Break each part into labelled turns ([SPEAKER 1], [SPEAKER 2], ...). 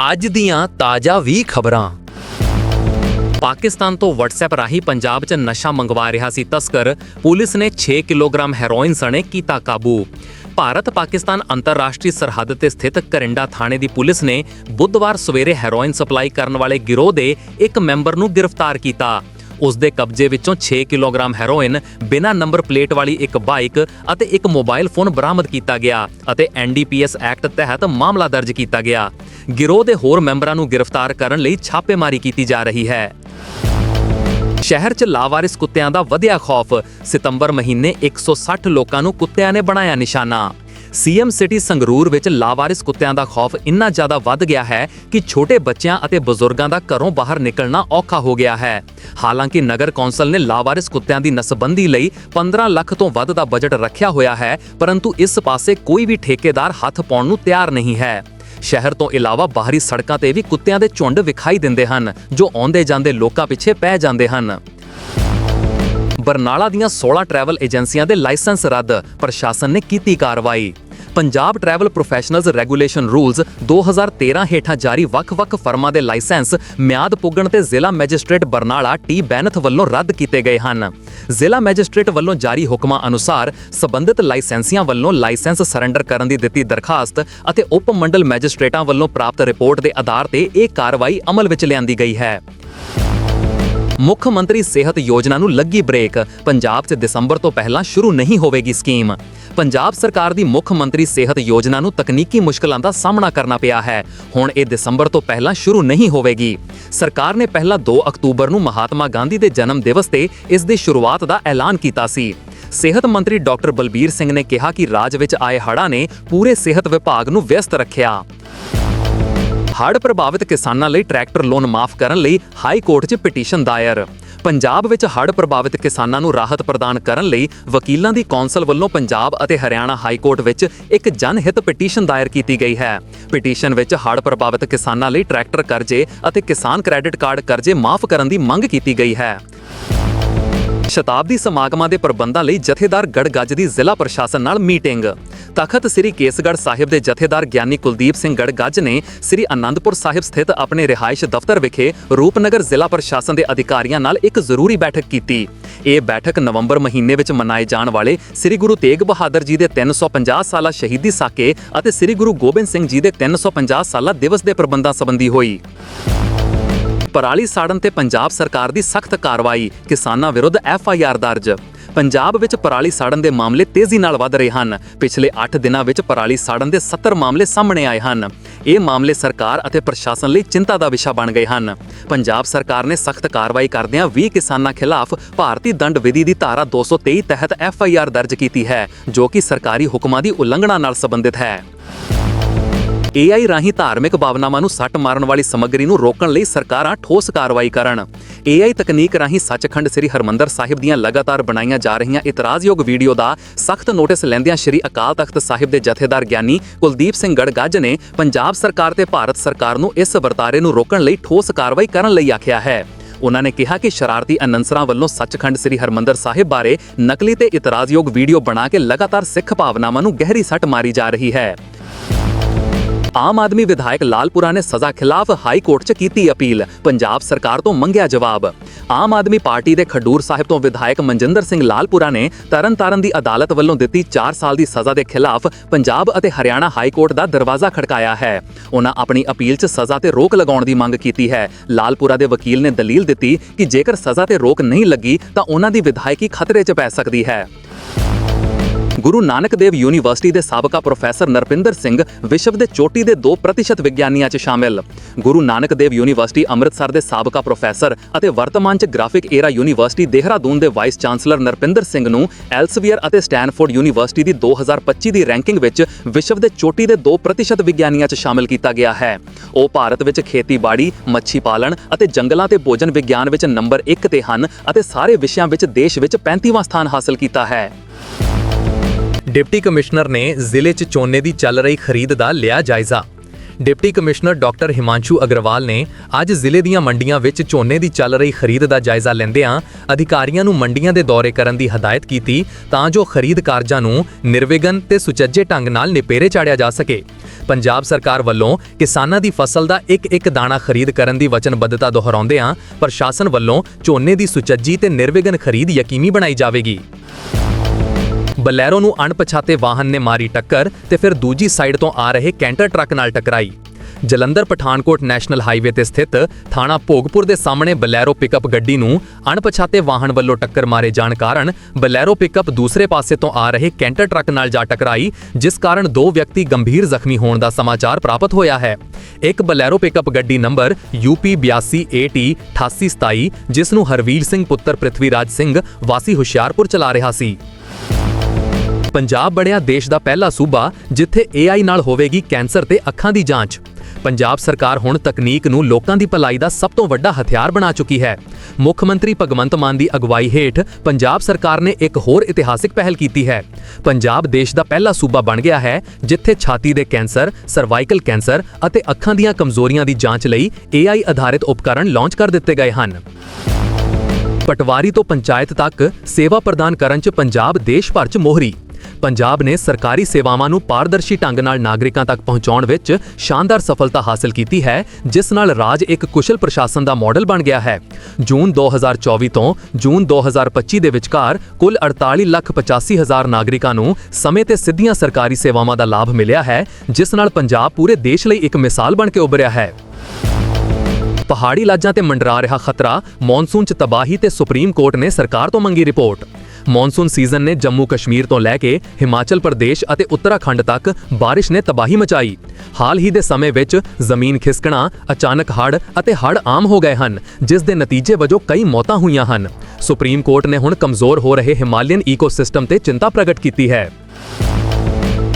[SPEAKER 1] ਅੱਜ ਦੀਆਂ ਤਾਜ਼ਾ ਵੀ ਖਬਰਾਂ। ਪਾਕਿਸਤਾਨ ਤੋਂ WhatsApp ਰਾਹੀਂ ਪੰਜਾਬ 'ਚ ਨਸ਼ਾ ਮੰਗਵਾ ਰਿਹਾ ਸੀ ਤਸਕਰ। ਪੁਲਿਸ ਨੇ 6 ਕਿਲੋਗ੍ਰਾਮ ਹੈਰੋਇਨ ਸਣੇ ਕੀਤਾ ਕਾਬੂ। ਭਾਰਤ ਪਾਕਿਸਤਾਨ ਅੰਤਰਰਾਸ਼ਟਰੀ ਸਰਹੱਦ ਤੇ ਸਥਿਤ ਕਰਿੰਡਾ ਥਾਣੇ ਦੀ ਪੁਲਿਸ ਨੇ ਬੁੱਧਵਾਰ ਸਵੇਰੇ ਹੈਰੋਇਨ ਸਪਲਾਈ ਕਰਨ ਵਾਲੇ ਗਿਰੋਹ ਦੇ ਇੱਕ ਮੈਂਬਰ ਨੂੰ ਗ੍ਰਿਫਤਾਰ ਕੀਤਾ। ਉਸ ਦੇ ਕਬਜ਼ੇ ਵਿੱਚੋਂ 6 ਕਿਲੋਗ੍ਰਾਮ ਹੈਰੋਇਨ, ਬਿਨਾਂ ਨੰਬਰ ਪਲੇਟ ਵਾਲੀ ਇੱਕ ਬਾਈਕ ਅਤੇ ਇੱਕ ਮੋਬਾਈਲ ਫੋਨ ਬਰਾਮਦ ਕੀਤਾ ਗਿਆ ਅਤੇ ਐਨਡੀਪੀਐਸ ਐਕਟ ਤਹਿਤ ਮਾਮਲਾ ਦਰਜ ਕੀਤਾ ਗਿਆ। ਗਿਰੋਹ ਦੇ ਹੋਰ ਮੈਂਬਰਾਂ ਨੂੰ ਗ੍ਰਿਫਤਾਰ ਕਰਨ ਲਈ ਛਾਪੇਮਾਰੀ ਕੀਤੀ ਜਾ ਰਹੀ ਹੈ। ਸ਼ਹਿਰ 'ਚ ਲਾਵਾਰਿਸ ਕੁੱਤਿਆਂ ਦਾ ਵਧਿਆ ਖੌਫ। ਸਤੰਬਰ ਮਹੀਨੇ 160 ਲੋਕਾਂ ਨੂੰ ਕੁੱਤਿਆਂ ਨੇ ਬਣਾਇਆ ਨਿਸ਼ਾਨਾ। ਸੀਐਮ ਸਿਟੀ ਸੰਗਰੂਰ ਵਿੱਚ ਲਾਵਾਰਿਸ ਕੁੱਤਿਆਂ ਦਾ ਖੌਫ ਇੰਨਾ ਜ਼ਿਆਦਾ ਵੱਧ ਗਿਆ ਹੈ ਕਿ ਛੋਟੇ ਬੱਚਿਆਂ ਅਤੇ ਬਜ਼ੁਰਗਾਂ ਦਾ ਘਰੋਂ ਬਾਹਰ ਨਿਕਲਣਾ ਔਖਾ ਹੋ ਗਿਆ ਹੈ। ਹਾਲਾਂਕਿ ਨਗਰ ਕੌਂਸਲ ਨੇ ਲਾਵਾਰਿਸ ਕੁੱਤਿਆਂ ਦੀ ਨਸਬੰਦੀ ਲਈ 15 ਲੱਖ ਤੋਂ ਵੱਧ ਦਾ ਬਜਟ ਰੱਖਿਆ ਹੋਇਆ ਹੈ, ਪਰੰਤੂ ਇਸ ਪਾਸੇ ਕੋਈ ਵੀ ਠੇਕੇਦਾਰ ਹੱਥ ਪਾਉਣ ਨੂੰ ਤਿਆਰ ਨਹੀਂ ਹੈ। ਸ਼ਹਿਰ ਤੋਂ ਇਲਾਵਾ ਬਾਹਰੀ ਸੜਕਾਂ ਤੇ ਵੀ ਕੁੱਤਿਆਂ ਦੇ ਝੁੰਡ ਵਿਖਾਈ ਦਿੰਦੇ ਹਨ, ਜੋ ਆਉਂਦੇ ਜਾਂਦੇ ਲੋਕਾਂ ਪਿੱਛੇ ਪੈ ਜਾਂਦੇ ਹਨ। ਬਰਨਾਲਾ ਦੀਆਂ 16 ਟਰੈਵਲ ਏਜੰਸੀਆਂ ਦੇ ਲਾਇਸੈਂਸ ਰੱਦ ਪ੍ਰਸ਼ਾਸਨ ਨੇ ਕੀਤੀ ਕਾਰਵਾਈ। Punjab travel professionals regulation rules 2013 ਹੇਠਾਂ ਜਾਰੀ ਵੱਖ-ਵੱਖ ਫਰਮਾਂ ਦੇ ਲਾਇਸੈਂਸ ਮਿਆਦ ਪੁੱਗਣ ਤੇ ਜ਼ਿਲ੍ਹਾ ਮੈਜਿਸਟ੍ਰੇਟ ਬਰਨਾਲਾ ਟੀ. ਬੈਨਥ ਵੱਲੋਂ ਰੱਦ ਕੀਤੇ ਗਏ ਹਨ। ਜ਼ਿਲ੍ਹਾ ਮੈਜਿਸਟ੍ਰੇਟ ਵੱਲੋਂ ਜਾਰੀ ਹੁਕਮਾਂ ਅਨੁਸਾਰ ਸਬੰਧਿਤ ਲਾਇਸੈਂਸੀਆਂ ਵੱਲੋਂ ਲਾਇਸੈਂਸ ਸਰੈਂਡਰ ਕਰਨ ਦੀ ਦਿੱਤੀ ਦਰਖਾਸਤ ਅਤੇ ਉਪ ਮੰਡਲ ਮੈਜਿਸਟ੍ਰੇਟਾਂ ਵੱਲੋਂ ਪ੍ਰਾਪਤ ਰਿਪੋਰਟ ਦੇ ਆਧਾਰ ਤੇ ਇਹ ਕਾਰਵਾਈ ਅਮਲ ਵਿੱਚ ਲਿਆਂਦੀ ਗਈ ਹੈ। ਮੁੱਖ ਮੰਤਰੀ ਸਿਹਤ ਯੋਜਨਾ ਨੂੰ ਲੱਗੀ ਬ੍ਰੇਕ। ਪੰਜਾਬ 'ਚ ਦਸੰਬਰ ਤੋਂ ਪਹਿਲਾਂ ਸ਼ੁਰੂ ਨਹੀਂ ਹੋਵੇਗੀ ਸਕੀਮ। ਪੰਜਾਬ ਸਰਕਾਰ ਦੀ ਮੁੱਖ ਮੰਤਰੀ ਸਿਹਤ ਯੋਜਨਾ ਨੂੰ ਤਕਨੀਕੀ ਮੁਸ਼ਕਲਾਂ ਦਾ ਸਾਹਮਣਾ ਕਰਨਾ ਪਿਆ ਹੈ। ਹੁਣ ਇਹ ਦਸੰਬਰ ਤੋਂ ਪਹਿਲਾਂ ਸ਼ੁਰੂ ਨਹੀਂ ਹੋਵੇਗੀ। ਸਰਕਾਰ ਨੇ ਪਹਿਲਾਂ 2 ਅਕਤੂਬਰ ਨੂੰ ਮਹਾਤਮਾ ਗਾਂਧੀ ਦੇ ਜਨਮ ਦਿਵਸ ਤੇ ਇਸ ਦੀ ਸ਼ੁਰੂਆਤ ਦਾ ਐਲਾਨ ਕੀਤਾ ਸੀ। ਸਿਹਤ ਮੰਤਰੀ ਡਾਕਟਰ ਬਲਬੀਰ ਸਿੰਘ ਨੇ ਕਿਹਾ ਕਿ ਰਾਜ ਵਿੱਚ ਆਏ ਹੜ੍ਹਾਂ ਨੇ ਪੂਰੇ ਸਿਹਤ ਵਿਭਾਗ ਨੂੰ ਵਿਅਸਤ ਰੱਖਿਆ। ਹੜ੍ਹ ਪ੍ਰਭਾਵਿਤ ਕਿਸਾਨਾਂ ਲਈ ਟਰੈਕਟਰ ਲੋਨ ਮਾਫ ਕਰਨ ਲਈ ਹਾਈ ਕੋਰਟ 'ਚ ਪਟੀਸ਼ਨ ਦਾਇਰ। ਪੰਜਾਬ ਵਿੱਚ ਹੜ੍ਹ ਪ੍ਰਭਾਵਿਤ ਕਿਸਾਨਾਂ ਨੂੰ ਰਾਹਤ ਪ੍ਰਦਾਨ ਕਰਨ ਲਈ ਵਕੀਲਾਂ ਦੀ ਕੌਂਸਲ ਵੱਲੋਂ ਪੰਜਾਬ ਅਤੇ ਹਰਿਆਣਾ ਹਾਈ ਕੋਰਟ ਵਿੱਚ ਇੱਕ ਜਨਹਿਤ ਪਟੀਸ਼ਨ ਦਾਇਰ ਕੀਤੀ ਗਈ ਹੈ। ਪਟੀਸ਼ਨ ਵਿੱਚ ਹੜ੍ਹ ਪ੍ਰਭਾਵਿਤ ਕਿਸਾਨਾਂ ਲਈ ਟਰੈਕਟਰ ਕਰਜ਼ੇ ਅਤੇ ਕਿਸਾਨ ਕ੍ਰੈਡਿਟ ਕਾਰਡ ਕਰਜ਼ੇ ਮਾਫ ਕਰਨ ਦੀ ਮੰਗ ਕੀਤੀ ਗਈ ਹੈ। ਸ਼ਤਾਬਦੀ ਸਮਾਗਮਾਂ ਦੇ ਪ੍ਰਬੰਧਾਂ ਲਈ ਜਥੇਦਾਰ ਗੜਗੱਜ ਦੀ ਜ਼ਿਲ੍ਹਾ ਪ੍ਰਸ਼ਾਸਨ ਨਾਲ ਮੀਟਿੰਗ। ਤਖਤ ਸ੍ਰੀ ਕੇਸਗੜ੍ਹ ਸਾਹਿਬ ਦੇ ਜਥੇਦਾਰ ਗਿਆਨੀ ਕੁਲਦੀਪ ਸਿੰਘ ਗੜਗੱਜ ਨੇ ਸ੍ਰੀ ਅਨੰਦਪੁਰ ਸਾਹਿਬ ਸਥਿਤ ਆਪਣੇ ਰਿਹਾਇਸ਼ ਦਫ਼ਤਰ ਵਿਖੇ ਰੂਪਨਗਰ ਜ਼ਿਲ੍ਹਾ ਪ੍ਰਸ਼ਾਸਨ ਦੇ ਅਧਿਕਾਰੀਆਂ ਨਾਲ ਇੱਕ ਜ਼ਰੂਰੀ ਬੈਠਕ ਕੀਤੀ। ਇਹ ਬੈਠਕ ਨਵੰਬਰ ਮਹੀਨੇ ਵਿੱਚ ਮਨਾਏ ਜਾਣ ਵਾਲੇ ਸ੍ਰੀ ਗੁਰੂ ਤੇਗ ਬਹਾਦਰ ਜੀ ਦੇ 350 ਸਾਲਾ ਸ਼ਹੀਦੀ ਸਾਕੇ ਅਤੇ ਸ੍ਰੀ ਗੁਰੂ ਗੋਬਿੰਦ ਸਿੰਘ ਜੀ ਦੇ 350 ਸਾਲਾ ਦਿਵਸ ਦੇ ਪ੍ਰਬੰਧਾਂ ਸੰਬੰਧੀ ਹੋਈ। ਪਰਾਲੀ ਸਾੜਨ ਤੇ ਪੰਜਾਬ ਸਰਕਾਰ ਦੀ ਸਖਤ ਕਾਰਵਾਈ, ਕਿਸਾਨਾਂ ਵਿਰੁੱਧ ਐਫ ਆਈ ਆਰ ਦਰਜ। ਪੰਜਾਬ ਵਿੱਚ ਪਰਾਲੀ ਸਾੜਨ ਦੇ ਮਾਮਲੇ ਤੇਜ਼ੀ ਨਾਲ ਵੱਧ ਰਹੇ ਹਨ। ਪਿਛਲੇ 8 ਦਿਨਾਂ ਵਿੱਚ ਪਰਾਲੀ ਸਾੜਨ ਦੇ 70 ਮਾਮਲੇ ਸਾਹਮਣੇ ਆਏ ਹਨ। ਇਹ ਮਾਮਲੇ ਸਰਕਾਰ ਅਤੇ ਪ੍ਰਸ਼ਾਸਨ ਲਈ ਚਿੰਤਾ ਦਾ ਵਿਸ਼ਾ ਬਣ ਗਏ ਹਨ। ਪੰਜਾਬ ਸਰਕਾਰ ਨੇ ਸਖਤ ਕਾਰਵਾਈ ਕਰਦਿਆਂ 20 ਕਿਸਾਨਾਂ ਖਿਲਾਫ ਭਾਰਤੀ ਦੰਡ ਵਿਧੀ ਦੀ ਧਾਰਾ 223 ਤਹਿਤ ਐਫ ਆਈ ਆਰ ਦਰਜ ਕੀਤੀ ਹੈ, ਜੋ ਕਿ ਸਰਕਾਰੀ ਹੁਕਮਾਂ ਦੀ ਉਲੰਘਣਾ ਨਾਲ ਸੰਬੰਧਿਤ ਹੈ। AI ਰਾਹੀਂ ਧਾਰਮਿਕ ਭਾਵਨਾਵਾਂ ਨੂੰ ਸੱਟ ਮਾਰਨ ਵਾਲੀ ਸਮੱਗਰੀ ਨੂੰ ਰੋਕਣ ਲਈ ਸਰਕਾਰਾਂ ਠੋਸ ਕਾਰਵਾਈ ਕਰਨ। AI ਤਕਨੀਕ ਰਾਹੀਂ ਸੱਚਖੰਡ ਸ੍ਰੀ ਹਰਮੰਦਰ ਸਾਹਿਬ ਦੀਆਂ ਲਗਾਤਾਰ ਬਣਾਈਆਂ ਜਾ ਰਹੀਆਂ ਇਤਰਾਜ਼ਯੋਗ ਵੀਡੀਓ ਦਾ ਸਖਤ ਨੋਟਿਸ ਲੈਂਦਿਆਂ ਸ੍ਰੀ ਅਕਾਲ ਤਖਤ ਸਾਹਿਬ ਦੇ ਜਥੇਦਾਰ ਗਿਆਨੀ ਕੁਲਦੀਪ ਸਿੰਘ ਗੜਗੱਜ ਨੇ ਪੰਜਾਬ ਸਰਕਾਰ ਤੇ ਭਾਰਤ ਸਰਕਾਰ ਨੂੰ ਇਸ ਵਰਤਾਰੇ ਨੂੰ ਰੋਕਣ ਲਈ ਠੋਸ ਕਾਰਵਾਈ ਕਰਨ ਲਈ ਆਖਿਆ ਹੈ। ਉਹਨਾਂ ਨੇ ਕਿਹਾ ਕਿ ਸ਼ਰਾਰਤੀ ਅਨੰਸਰਾਂ ਵੱਲੋਂ ਸੱਚਖੰਡ ਸ੍ਰੀ ਹਰਮੰਦਰ ਸਾਹਿਬ ਬਾਰੇ ਨਕਲੀ ਤੇ ਇਤਰਾਜ਼ਯੋਗ ਵੀਡੀਓ ਬਣਾ ਕੇ ਲਗਾਤਾਰ ਸਿੱਖ ਭਾਵਨਾਵਾਂ ਨੂੰ ਗਹਿਰੀ ਸੱਟ ਮਾਰੀ ਜਾ ਰਹੀ ਹੈ। ਆਮ ਆਦਮੀ ਵਿਧਾਇਕ ਲਾਲਪੁਰਾ ਨੇ ਸਜ਼ਾ ਖਿਲਾਫ ਹਾਈ ਕੋਰਟ 'ਚ ਕੀਤੀ ਅਪੀਲ। ਪੰਜਾਬ ਸਰਕਾਰ ਤੋਂ ਮੰਗਿਆ ਜਵਾਬ। ਆਮ ਆਦਮੀ ਪਾਰਟੀ ਦੇ ਖਡੂਰ ਸਾਹਿਬ ਤੋਂ ਵਿਧਾਇਕ ਮਨਜਿੰਦਰ ਸਿੰਘ ਲਾਲਪੁਰਾ ਨੇ ਤਰਨਤਾਰਨ ਦੀ ਅਦਾਲਤ ਵੱਲੋਂ ਦਿੱਤੀ 4 ਸਾਲ ਦੀ ਸਜ਼ਾ ਦੇ ਖਿਲਾਫ ਪੰਜਾਬ ਅਤੇ ਹਰਿਆਣਾ ਹਾਈ ਕੋਰਟ ਦਾ ਦਰਵਾਜ਼ਾ ਖੜਕਾਇਆ ਹੈ। ਉਹਨਾਂ ਆਪਣੀ ਅਪੀਲ 'ਚ ਸਜ਼ਾ ਤੇ ਰੋਕ ਲਗਾਉਣ ਦੀ ਮੰਗ ਕੀਤੀ ਹੈ। ਲਾਲਪੁਰਾ ਦੇ ਵਕੀਲ ਨੇ ਦਲੀਲ ਦਿੱਤੀ ਕਿ ਜੇਕਰ ਸਜ਼ਾ ਤੇ ਰੋਕ ਨਹੀਂ ਲੱਗੀ ਤਾਂ ਉਹਨਾਂ ਦੀ ਵਿਧਾਇਕੀ ਖਤਰੇ 'ਚ ਪੈ ਸਕਦੀ ਹੈ। ਗੁਰੂ ਨਾਨਕ ਦੇਵ ਯੂਨੀਵਰਸਿਟੀ ਦੇ ਸਾਬਕਾ ਪ੍ਰੋਫੈਸਰ ਨਰਪਿੰਦਰ ਸਿੰਘ ਵਿਸ਼ਵ ਦੇ ਚੋਟੀ ਦੇ 2% ਵਿਗਿਆਨੀਆਂ 'ਚ ਸ਼ਾਮਿਲ। ਗੁਰੂ ਨਾਨਕ ਦੇਵ ਯੂਨੀਵਰਸਿਟੀ ਅੰਮ੍ਰਿਤਸਰ ਦੇ ਸਾਬਕਾ ਪ੍ਰੋਫੈਸਰ ਅਤੇ ਵਰਤਮਾਨ 'ਚ ਗ੍ਰਾਫਿਕ ਏਰਾ ਯੂਨੀਵਰਸਿਟੀ ਦੇਹਰਾਦੂਨ ਦੇ ਵਾਈਸ ਚਾਂਸਲਰ ਨਰਪਿੰਦਰ ਸਿੰਘ ਨੂੰ ਐਲਸਵੀਅਰ ਅਤੇ ਸਟੈਨਫੋਰਡ ਯੂਨੀਵਰਸਿਟੀ ਦੀ 2025 ਦੀ ਰੈਂਕਿੰਗ ਵਿੱਚ ਵਿਸ਼ਵ ਦੇ ਚੋਟੀ ਦੇ 2% ਵਿਗਿਆਨੀਆਂ 'ਚ ਸ਼ਾਮਿਲ ਕੀਤਾ ਗਿਆ ਹੈ। ਉਹ ਭਾਰਤ ਵਿੱਚ ਖੇਤੀਬਾੜੀ, ਮੱਛੀ ਪਾਲਣ ਅਤੇ ਜੰਗਲਾਂ ਤੇ ਭੋਜਨ ਵਿਗਿਆਨ ਵਿੱਚ ਨੰਬਰ 1 ਤੇ ਹਨ ਅਤੇ ਸਾਰੇ ਵਿਸ਼ਿਆਂ ਵਿੱਚ ਦੇਸ਼ ਵਿੱਚ 35ਵਾਂ ਸਥਾਨ ਹਾਸਲ ਕੀਤਾ ਹੈ। ਡਿਪਟੀ ਕਮਿਸ਼ਨਰ ਨੇ ਜ਼ਿਲ੍ਹੇ 'ਚ ਝੋਨੇ ਦੀ ਚੱਲ ਰਹੀ ਖਰੀਦ ਦਾ ਲਿਆ ਜਾਇਜ਼ਾ। Deputy commissioner doctor Himanshu Agarwal ਨੇ ਅੱਜ ਜ਼ਿਲ੍ਹੇ ਦੀਆਂ ਮੰਡੀਆਂ ਵਿੱਚ ਝੋਨੇ ਦੀ ਚੱਲ ਰਹੀ ਖਰੀਦ ਦਾ ਜਾਇਜ਼ਾ ਲੈਂਦਿਆਂ ਅਧਿਕਾਰੀਆਂ ਨੂੰ ਮੰਡੀਆਂ ਦੇ ਦੌਰੇ ਕਰਨ ਦੀ ਹਦਾਇਤ ਕੀਤੀ ਤਾਂ ਜੋ ਖਰੀਦ ਕਾਰਜਾਂ ਨੂੰ ਨਿਰਵਿਘਨ ਤੇ ਸੁਚੱਜੇ ਢੰਗ ਨਾਲ ਨਿਪੇਰੇ ਚਾੜਿਆ ਜਾ ਸਕੇ। ਪੰਜਾਬ ਸਰਕਾਰ ਵੱਲੋਂ ਕਿਸਾਨਾਂ ਦੀ ਫਸਲ ਦਾ ਇੱਕ ਇੱਕ ਦਾਣਾ ਖਰੀਦ ਕਰਨ ਦੀ ਵਚਨਬੱਧਤਾ ਦੁਹਰਾਉਂਦਿਆਂ ਪ੍ਰਸ਼ਾਸਨ ਵੱਲੋਂ ਝੋਨੇ ਦੀ ਸੁਚੱਜੀ ਤੇ ਨਿਰਵਿਘਨ ਖਰੀਦ ਯਕੀਨੀ ਬਣਾਈ ਜਾਵੇਗੀ। ਬਲੈਰੋ ਨੂੰ ਅਣਪਛਾਤੇ ਵਾਹਨ ਨੇ ਮਾਰੀ ਟੱਕਰ ਤੇ ਫਿਰ ਦੂਜੀ ਸਾਈਡ ਤੋਂ ਆ ਰਹੇ ਕੈਂਟਰ ਟਰੱਕ ਨਾਲ ਟਕਰਾਈ। ਜਲੰਧਰ ਪਠਾਨਕੋਟ ਨੈਸ਼ਨਲ ਹਾਈਵੇ ਤੇ ਸਥਿਤ ਥਾਣਾ ਭੋਗਪੁਰ ਦੇ ਸਾਹਮਣੇ ਬਲੈਰੋ ਪਿਕਅਪ ਗੱਡੀ ਨੂੰ ਅਣਪਛਾਤੇ ਵਾਹਨ ਵੱਲੋਂ ਟੱਕਰ ਮਾਰੇ ਜਾਣ ਕਾਰਨ ਬਲੈਰੋ ਪਿਕਅਪ ਦੂਸਰੇ ਪਾਸੇ ਤੋਂ ਆ ਰਹੇ ਕੈਂਟਰ ਟਰੱਕ ਨਾਲ ਜਾ ਟਕਰਾਈ, ਜਿਸ ਕਾਰਨ ਦੋ ਵਿਅਕਤੀ ਗੰਭੀਰ ਜ਼ਖਮੀ ਹੋਣ ਦਾ ਸਮਾਚਾਰ ਪ੍ਰਾਪਤ ਹੋਇਆ ਹੈ। ਇੱਕ ਬਲੈਰੋ ਪਿਕਅਪ ਗੱਡੀ ਨੰਬਰ UP 82AT 8827 ਜਿਸ ਨੂੰ ਹਰਵੀਰ ਸਿੰਘ ਪੁੱਤਰ ਪ੍ਰਿਥਵੀਰਾਜ ਸਿੰਘ ਵਾਸੀ ਹੁਸ਼ਿਆਰਪੁਰ ਚਲਾ ਰਿਹਾ ਸੀ। ਪੰਜਾਬ ਬਣਿਆ ਦੇਸ਼ ਦਾ ਪਹਿਲਾ ਸੂਬਾ, ਜਿੱਥੇ AI ਨਾਲ ਹੋਵੇਗੀ ਕੈਂਸਰ ਤੇ ਅੱਖਾਂ ਦੀ ਜਾਂਚ। ਪੰਜਾਬ ਸਰਕਾਰ ਹੁਣ ਤਕਨੀਕ ਨੂੰ ਲੋਕਾਂ ਦੀ ਭਲਾਈ ਦਾ ਸਭ ਤੋਂ ਵੱਡਾ ਹਥਿਆਰ ਬਣਾ ਚੁੱਕੀ ਹੈ। ਮੁੱਖ ਮੰਤਰੀ ਭਗਵੰਤ ਮਾਨ ਦੀ ਅਗਵਾਈ ਹੇਠ ਪੰਜਾਬ ਸਰਕਾਰ ਨੇ ਇੱਕ ਹੋਰ ਇਤਿਹਾਸਿਕ ਪਹਿਲ ਕੀਤੀ ਹੈ। ਪੰਜਾਬ ਦੇਸ਼ ਦਾ ਪਹਿਲਾ ਸੂਬਾ ਬਣ ਗਿਆ ਹੈ, ਜਿੱਥੇ ਛਾਤੀ ਦੇ ਕੈਂਸਰ, ਸਰਵਾਈਕਲ ਕੈਂਸਰ ਅਤੇ ਅੱਖਾਂ ਦੀਆਂ ਕਮਜ਼ੋਰੀਆਂ ਦੀ ਜਾਂਚ ਲਈ AI ਆਧਾਰਿਤ ਉਪਕਰਣ ਲਾਂਚ ਕਰ ਦਿੱਤੇ ਗਏ ਹਨ। ਪਟਵਾਰੀ ਤੋਂ ਪੰਚਾਇਤ ਤੱਕ ਸੇਵਾ ਪ੍ਰਦਾਨ ਕਰਨ 'ਚ ਪੰਜਾਬ ਦੇਸ਼ ਭਰ 'ਚ ਮੋਹਰੀ। ਪੰਜਾਬ ਨੇ ਸਰਕਾਰੀ ਸੇਵਾਵਾਂ ਨੂੰ ਪਾਰਦਰਸ਼ੀ ਢੰਗ ਨਾਲ ਨਾਗਰਿਕਾਂ ਤੱਕ ਪਹੁੰਚਾਉਣ ਵਿੱਚ ਸ਼ਾਨਦਾਰ ਸਫਲਤਾ ਹਾਸਲ ਕੀਤੀ ਹੈ, ਜਿਸ ਨਾਲ ਰਾਜ ਇੱਕ ਕੁਸ਼ਲ ਪ੍ਰਸ਼ਾਸਨ ਦਾ ਮਾਡਲ ਬਣ ਗਿਆ ਹੈ। ਜੂਨ 2024 ਤੋਂ ਜੂਨ 2025 ਦੇ ਵਿਚਕਾਰ ਕੁੱਲ 48 ਲੱਖ 85 ਹਜ਼ਾਰ ਨਾਗਰਿਕਾਂ ਨੂੰ ਸਮੇਂ ਤੇ ਸਿੱਧੀਆਂ ਸਰਕਾਰੀ ਸੇਵਾਵਾਂ ਦਾ ਲਾਭ ਮਿਲਿਆ ਹੈ, ਜਿਸ ਨਾਲ ਪੰਜਾਬ ਪੂਰੇ ਦੇਸ਼ ਲਈ ਇੱਕ ਮਿਸਾਲ ਬਣ ਕੇ ਉੱਭਰਿਆ ਹੈ। ਪਹਾੜੀ ਲਾਜਾਂ ਤੇ ਮੰਡਰਾ ਰਿਹਾ ਖਤਰਾ, ਮੌਨਸੂਨ 'ਚ ਤਬਾਹੀ ਤੇ ਸੁਪਰੀਮ ਕੋਰਟ ਨੇ ਸਰਕਾਰ ਤੋਂ ਮੰਗੀ ਰਿਪੋਰਟ। ਮੌਨਸੂਨ ਸੀਜ਼ਨ ਨੇ ਜੰਮੂ ਕਸ਼ਮੀਰ ਤੋਂ ਲੈ ਕੇ ਹਿਮਾਚਲ ਪ੍ਰਦੇਸ਼ ਅਤੇ ਉੱਤਰਾਖੰਡ ਤੱਕ ਬਾਰਿਸ਼ ਨੇ ਤਬਾਹੀ ਮਚਾਈ। ਹਾਲ ਹੀ ਦੇ ਸਮੇਂ ਵਿੱਚ ਜ਼ਮੀਨ ਖਿਸਕਣਾ, ਅਚਾਨਕ ਹੜ੍ਹ ਅਤੇ ਹੜ੍ਹ ਆਮ ਹੋ ਗਏ ਹਨ, ਜਿਸ ਦੇ ਨਤੀਜੇ ਵਜੋਂ ਕਈ ਮੌਤਾਂ ਹੋਈਆਂ ਹਨ। ਸੁਪਰੀਮ ਕੋਰਟ ਨੇ ਹੁਣ ਕਮਜ਼ੋਰ ਹੋ ਰਹੇ ਹਿਮਾਲੀਅਨ ਈਕੋਸਿਸਟਮ ਤੇ ਚਿੰਤਾ ਪ੍ਰਗਟ ਕੀਤੀ ਹੈ।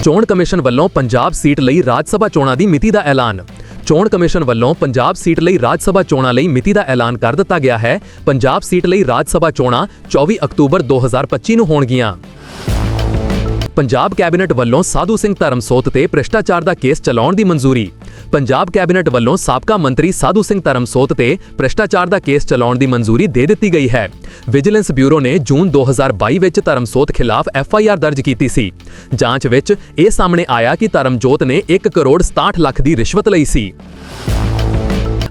[SPEAKER 1] ਚੋਣ ਕਮਿਸ਼ਨ ਵੱਲੋਂ ਪੰਜਾਬ ਸੀਟ ਲਈ ਰਾਜ ਸਭਾ ਚੋਣਾਂ ਦੀ ਮਿਤੀ ਦਾ ਐਲਾਨ। ਚੋਣ ਕਮਿਸ਼ਨ ਵੱਲੋਂ ਪੰਜਾਬ ਸੀਟ ਲਈ ਰਾਜ ਸਭਾ ਚੋਣਾਂ ਲਈ ਮਿਤੀ ਦਾ ਐਲਾਨ ਕਰ ਦਿੱਤਾ ਗਿਆ ਹੈ। ਪੰਜਾਬ ਸੀਟ ਲਈ ਰਾਜ ਸਭਾ ਚੋਣਾਂ 24 ਅਕਤੂਬਰ 2025 ਨੂੰ ਹੋਣਗੀਆਂ। ਪੰਜਾਬ ਕੈਬਨਿਟ ਵੱਲੋਂ ਸਾਧੂ ਸਿੰਘ ਧਰਮਸੋਤ ਤੇ ਭ੍ਰਿਸ਼ਟਾਚਾਰ ਦਾ ਕੇਸ ਚਲਾਉਣ ਦੀ ਮਨਜ਼ੂਰੀ। ਪੰਜਾਬ ਕੈਬਨਿਟ ਵੱਲੋਂ ਸਾਬਕਾ ਮੰਤਰੀ ਸਾਧੂ ਸਿੰਘ ਧਰਮਸੋਤ ਤੇ ਭ੍ਰਿਸ਼ਟਾਚਾਰ ਦਾ ਕੇਸ ਚਲਾਉਣ ਦੀ ਮਨਜ਼ੂਰੀ ਦੇ ਦਿੱਤੀ ਗਈ ਹੈ। ਵਿਜੀਲੈਂਸ ਬਿਊਰੋ ਨੇ ਜੂਨ 2022 ਵਿੱਚ ਧਰਮਸੋਤ ਖਿਲਾਫ ਐਫ ਆਈ ਆਰ ਦਰਜ ਕੀਤੀ ਸੀ। ਜਾਂਚ ਵਿੱਚ ਇਹ ਸਾਹਮਣੇ ਆਇਆ ਕਿ ਧਰਮਜੋਤ ਨੇ 1 ਕਰੋੜ 67 ਲੱਖ ਦੀ ਰਿਸ਼ਵਤ ਲਈ ਸੀ।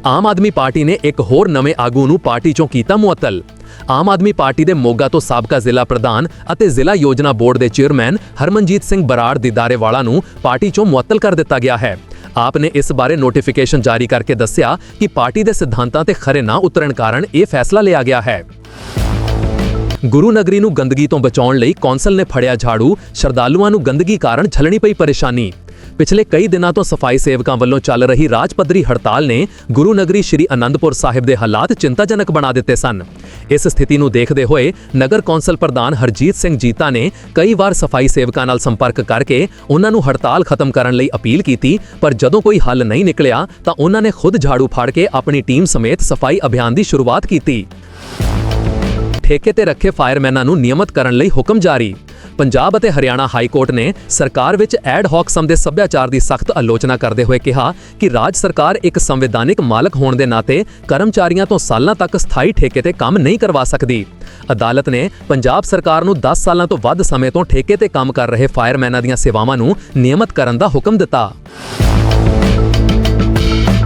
[SPEAKER 1] ਆਮ ਆਦਮੀ ਪਾਰਟੀ ਨੇ ਇੱਕ ਹੋਰ ਨਵੇਂ ਆਗੂ ਨੂੰ ਪਾਰਟੀ ਚੋਂ ਕੀਤਾ ਮੁਅੱਤਲ। ਆਮ ਆਦਮੀ ਪਾਰਟੀ ਦੇ ਮੋਗਾ ਤੋਂ ਸਾਬਕਾ ਜ਼ਿਲ੍ਹਾ ਪ੍ਰਧਾਨ ਅਤੇ ਜ਼ਿਲ੍ਹਾ ਯੋਜਨਾ ਬੋਰਡ ਦੇ ਚੇਅਰਮੈਨ ਹਰਮਨਜੀਤ ਸਿੰਘ ਬਰਾੜ ਦੀਦਾਰੇਵਾਲਾ ਨੂੰ ਪਾਰਟੀ ਚੋਂ ਮੁਅੱਤਲ ਕਰ ਦਿੱਤਾ ਗਿਆ ਹੈ। ਆਪ ਨੇ ਇਸ ਬਾਰੇ ਨੋਟੀਫਿਕੇਸ਼ਨ ਜਾਰੀ ਕਰਕੇ ਦੱਸਿਆ ਕਿ ਪਾਰਟੀ ਦੇ ਸਿਧਾਂਤਾਂ ਤੇ ਖਰੇ ਨਾ ਉਤਰਨ ਕਾਰਨ ਇਹ ਫੈਸਲਾ ਲਿਆ ਗਿਆ ਹੈ। ਗੁਰੂ ਨਗਰੀ ਨੂੰ ਗੰਦਗੀ ਤੋਂ ਬਚਾਉਣ ਲਈ ਕੌਂਸਲ ਨੇ ਫੜਿਆ ਝਾੜੂ, ਸ਼ਰਧਾਲੂਆਂ ਨੂੰ ਗੰਦਗੀ ਕਾਰਨ ਛਲਣੀ ਪਈ ਪਰੇਸ਼ਾਨੀ। ਪਿਛਲੇ ਕਈ ਦਿਨਾਂ ਤੋਂ ਸਫ਼ਾਈ ਸੇਵਕਾਂ ਵੱਲੋਂ ਚੱਲ ਰਹੀ ਰਾਜ ਪੱਧਰੀ ਹੜਤਾਲ ਨੇ ਗੁਰੂ ਨਗਰੀ ਸ੍ਰੀ ਅਨੰਦਪੁਰ ਸਾਹਿਬ ਦੇ ਹਾਲਾਤ ਚਿੰਤਾਜਨਕ ਬਣਾ ਦਿੱਤੇ ਸਨ। ਇਸ ਸਥਿਤੀ ਨੂੰ ਦੇਖਦੇ ਹੋਏ ਨਗਰ ਕੌਂਸਲ ਪ੍ਰਧਾਨ ਹਰਜੀਤ ਸਿੰਘ ਜੀਤਾ ਨੇ ਕਈ ਵਾਰ ਸਫ਼ਾਈ ਸੇਵਕਾਂ ਨਾਲ ਸੰਪਰਕ ਕਰਕੇ ਉਹਨਾਂ ਨੂੰ ਹੜਤਾਲ ਖਤਮ ਕਰਨ ਲਈ ਅਪੀਲ ਕੀਤੀ, ਪਰ ਜਦੋਂ ਕੋਈ ਹੱਲ ਨਹੀਂ ਨਿਕਲਿਆ ਤਾਂ ਉਹਨਾਂ ਨੇ ਖੁਦ ਝਾੜੂ ਫਾੜ ਕੇ ਆਪਣੀ ਟੀਮ ਸਮੇਤ ਸਫ਼ਾਈ ਅਭਿਆਨ ਦੀ ਸ਼ੁਰੂਆਤ ਕੀਤੀ। ਠੇਕੇ ਤੇ ਰੱਖੇ ਫਾਇਰਮੈਨਾਂ ਨੂੰ ਨਿਯਮਤ ਕਰਨ ਲਈ ਹੁਕਮ ਜਾਰੀ। ਪੰਜਾਬ ਅਤੇ ਹਰਿਆਣਾ ਹਾਈ ਕੋਰਟ ਨੇ ਸਰਕਾਰ ਵਿੱਚ ਐਡ ਹੌਕ ਸਮ ਦੇ ਸੱਭਿਆਚਾਰ ਦੀ ਸਖਤ ਆਲੋਚਨਾ ਕਰਦੇ ਹੋਏ ਕਿਹਾ ਕਿ ਰਾਜ ਸਰਕਾਰ ਇੱਕ ਸੰਵਿਧਾਨਿਕ ਮਾਲਕ ਹੋਣ ਦੇ ਨਾਤੇ ਕਰਮਚਾਰੀਆਂ ਤੋਂ ਸਾਲਾਂ ਤੱਕ ਸਥਾਈ ਠੇਕੇ ਤੇ ਕੰਮ ਨਹੀਂ ਕਰਵਾ ਸਕਦੀ। ਅਦਾਲਤ ਨੇ ਪੰਜਾਬ ਸਰਕਾਰ ਨੂੰ 10 ਸਾਲਾਂ ਤੋਂ ਵੱਧ ਸਮੇਂ ਤੋਂ ਠੇਕੇ ਤੇ ਕੰਮ ਕਰ ਰਹੇ ਫਾਇਰਮੈਨਾਂ ਦੀਆਂ ਸੇਵਾਵਾਂ ਨੂੰ ਨਿਯਮਤ ਕਰਨ ਦਾ ਹੁਕਮ ਦਿੱਤਾ।